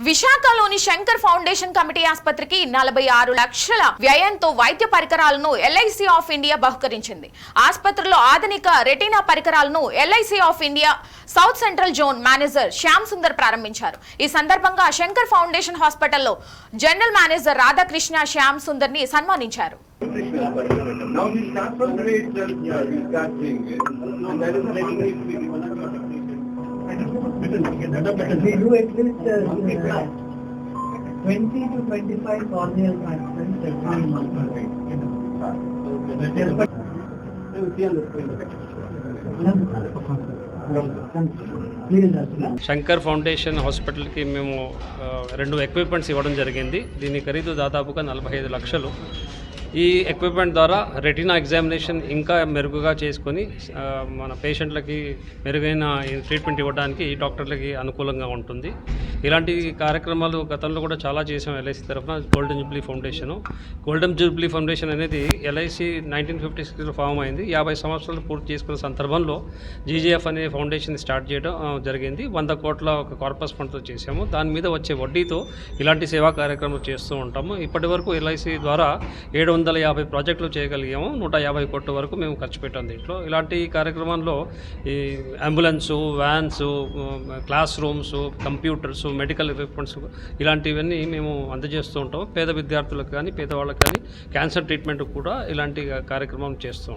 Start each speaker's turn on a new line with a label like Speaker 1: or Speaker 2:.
Speaker 1: విశాఖలోని Shankar foundation committee ఆసుపత్రికి నలభై ఆరు లక్షల వ్యయంతో వైద్య పరికరాలను ఎల్ఐసి ఆఫ్ ఇండియా బహుకరించింది. ఆసుపత్రిలో ఆధునిక రెటీనా పరికరాలను LIC of India south central zone manager Shyam Sundar ప్రారంభించారు. ఈ సందర్భంగా శంకర్ ఫౌండేషన్ హాస్పిటల్లో జనరల్ మేనేజర్ రాధాకృష్ణ శ్యామ్ సుందర్ని సన్మానించారు.
Speaker 2: Now
Speaker 3: శంకర్ ఫౌండేషన్ హాస్పిటల్కి మేము రెండు ఎక్విప్మెంట్స్ ఇవ్వడం జరిగింది. దీని ఖరీదు దాదాపుగా నలభై ఐదు లక్షలు. ఈ ఎక్విప్మెంట్ ద్వారా రెటీనా ఎగ్జామినేషన్ ఇంకా మెరుగుగా చేసుకొని మన పేషెంట్లకి మెరుగైన ట్రీట్మెంట్ ఇవ్వడానికి ఈ డాక్టర్లకి అనుకూలంగా ఉంటుంది. ఇలాంటి కార్యక్రమాలు గతంలో కూడా చాలా చేసాం ఎల్ఐసి తరఫున golden jubilee foundation golden jubilee foundation అనేది ఎల్ఐసి నైన్టీన్ ఫిఫ్టీ సిక్స్లో ఫామ్ అయింది. యాభై సంవత్సరాలు పూర్తి చేసుకున్న సందర్భంలో జీజీఎఫ్ అనే ఫౌండేషన్ స్టార్ట్ చేయడం జరిగింది. వంద కోట్ల ఒక కార్పస్ ఫండ్తో చేసాము దాని మీద వచ్చే వడ్డీతో ఇలాంటి సేవా కార్యక్రమాలు చేస్తూ ఉంటాము. ఇప్పటి వరకు ఎల్ఐసి ద్వారా ఏడు వందల యాభై ప్రాజెక్టులు చేయగలిగాము. నూట యాభై కోట్ల వరకు మేము ఖర్చు పెట్టాం దీంట్లో. ఇలాంటి కార్యక్రమంలో ఈ ambulance vans class rooms computers medical equipments ఇలాంటివన్నీ మేము అందజేస్తూ ఉంటాం. పేద విద్యార్థులకు కానీ పేదవాళ్ళకి కానీ క్యాన్సర్ ట్రీట్మెంట్ కూడా ఇలాంటి కార్యక్రమం చేస్తూ ఉంటాం.